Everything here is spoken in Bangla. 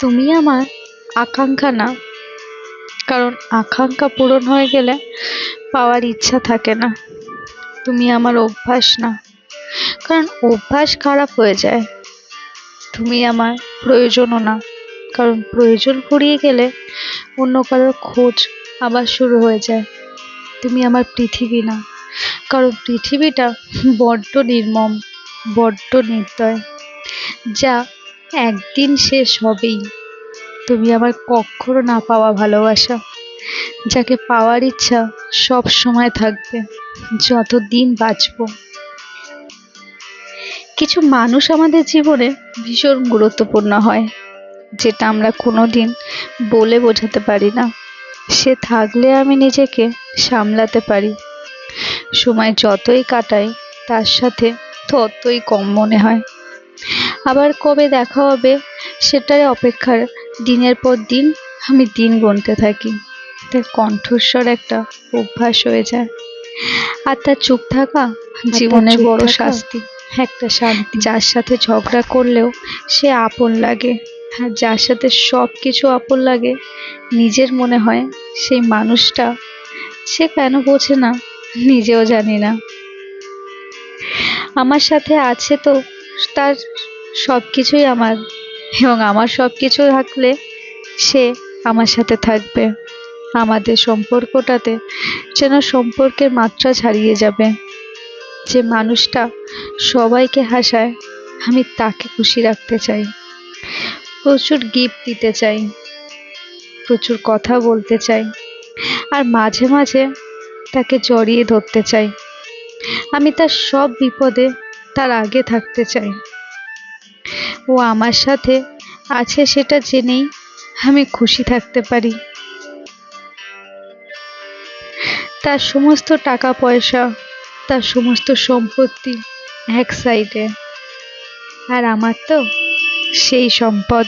তুমি আমার আকাঙ্ক্ষা না, কারণ আকাঙ্ক্ষা পূরণ হয়ে গেলে পাওয়ার ইচ্ছা থাকে না। তুমি আমার অভ্যাস না, কারণ অভ্যাস খারাপ হয়ে যায়। তুমি আমার প্রয়োজনও না, কারণ প্রয়োজন ফুরিয়ে গেলে অন্য কারোর খোঁজ আবার শুরু হয়ে যায়। তুমি আমার পৃথিবী না, কারণ পৃথিবীটা বড্ড নির্মম, বড্ড নির্দয়, যা একদিন শেষ হবেই। তুমি আমার কখনো না পাওয়া ভালোবাসা, যাকে পাওয়ার ইচ্ছা সব সময় থাকবে, যতদিন বাঁচবো। কিছু মানুষ আমাদের জীবনে ভীষণ গুরুত্বপূর্ণ হয়, যেটা আমরা কোনোদিন বলে বোঝাতে পারি না। সে থাকলে আমি নিজেকে সামলাতে পারি। সময় যতই কাটাই, তার সাথে ততই কম মনে হয়। আবার কবে দেখা হবে সেটার অপেক্ষার। দিনের পর দিন আমি দিন গুনতে থাকি। তার কণ্ঠস্বর একটা অভ্যাস হয়ে যায়। আর তার চুপ থাকা জীবনের বড় শাস্তি। একটা শান্তি। যার সাথে ঝগড়া করলেও সে আপন লাগে। আর যার সাথে সব কিছু আপন লাগে নিজের মনে হয় সেই মানুষটা সে কেন বোঝে না নিজেও জানি না। আমার সাথে আছে তো তার সব কিছুই আমার, এবং আমার সব কিছু থাকলে সে আমার সাথে থাকবে। আমাদের সম্পর্কটাতে যেন সম্পর্কের মাত্রা ছাড়িয়ে যাবে। যে মানুষটা সবাইকে হাসায়, আমি তাকে খুশি রাখতে চাই। প্রচুর গিফট দিতে চাই। প্রচুর কথা বলতে চাই। আর মাঝে মাঝে তাকে জড়িয়ে ধরতে চাই। আমি তার সব বিপদে তার আগে থাকতে চাই। ও আমার সাথে আছে সেটা জেনেই আমি খুশি থাকতে পারি। তার সমস্ত টাকা পয়সা তার সমস্ত সম্পত্তি এক সাইডে আর আমার তো সেই সম্পদ।